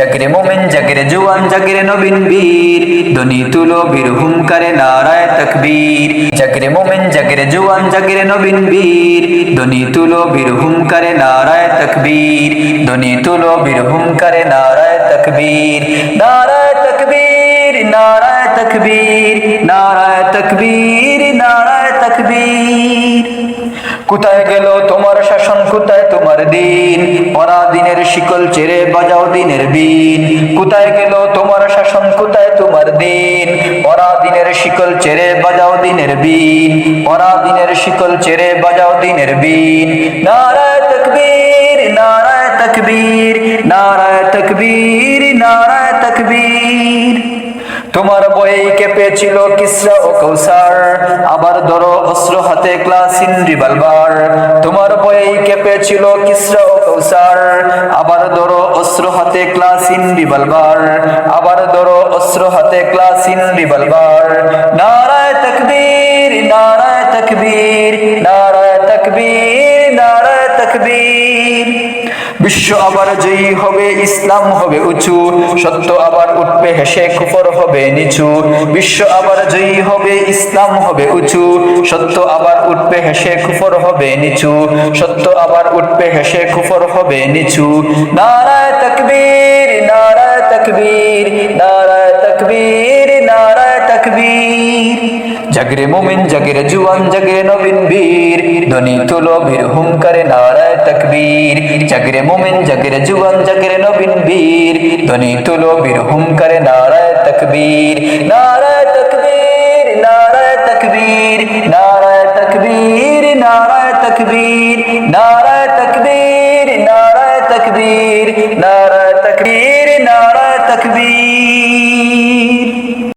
জাগরে মোমেন, জাগরে জুয়ান, জাগরে নবীন বীর। ধ্বনি তুলো বীর হুমকারে নারায় তকবীর। জাগরে মোমেন, জাগরে জুয়ান, জাগরে নবীন বীর। ধ্বনি তুলো বীর হুমকারে নারায় তকবীর। ধ্বনি তুলো বীর হুমকারে নারায় তকবীর। নারায় তকবীর নারায় তকবীর। কোথায় গেল তোমার শাসন? কোথায় তোমার দিন? পরা দিনের শিকল চেরে বাজাও দিনের বিন কোথায় গেল তোমার শাসন? কোথায় তোমার দিন? পরা দিনের শিকল চেরে বাজাও দিনের বিন পরা দিনের শিকল চেরে বাজাও দিনের বিন নারায় তকবীর নারায় তকবীর নারায় তকবীর নারায় তকবীর। তোমার বই কেঁপেছিল কিসরা ও কৌসার। আবার ধরো অস্ত্র হাতে ক্লাসিন রিভলভার তোমার বই কেঁপেছিল কিসরা ও কৌসার। আবার ধরো অস্ত্র হাতে ক্লাসিন রিভলভার আবার ধরো অস্ত্র হাতে ক্লাসিন রিভলভার নারায় তকবীর নারায় তকবীর নারায় তকবীর নারায় তকবীর। বিশ্ব আবার জয়ী হবে, ইসলাম হবে উঁচু, সত্য আবার উঠবে, হেসে কুফর হবে নিচু। বিশ্ব আবার জয়ী হবে, ইসলাম হবে উঁচু, সত্য আবার উঠবে, হেসে কুফর হবে নিচু। সত্য আবার উঠবে, হেসে কুফর হবে নিচু। নারায় তকবীর নারায় তকবীর, নারায় জাগরে মোমিন, জাগরে জুয়ান, জাগরে নবীন বীর। ধ্বনি তুলো বীর, হুঙ্কারে নারায় তকবীর। জাগরে মোমিন, জাগরে জুয়ান, জাগরে নবীন বীর। ধ্বনি তুলো বীর, হুঙ্কারে নারায় তকবীর। নারায় তকবীর নারায় তকবীর। নারায় তকবীর নারায় তকবীর। নারায় তকবীর নারায় তকবীর। নারায়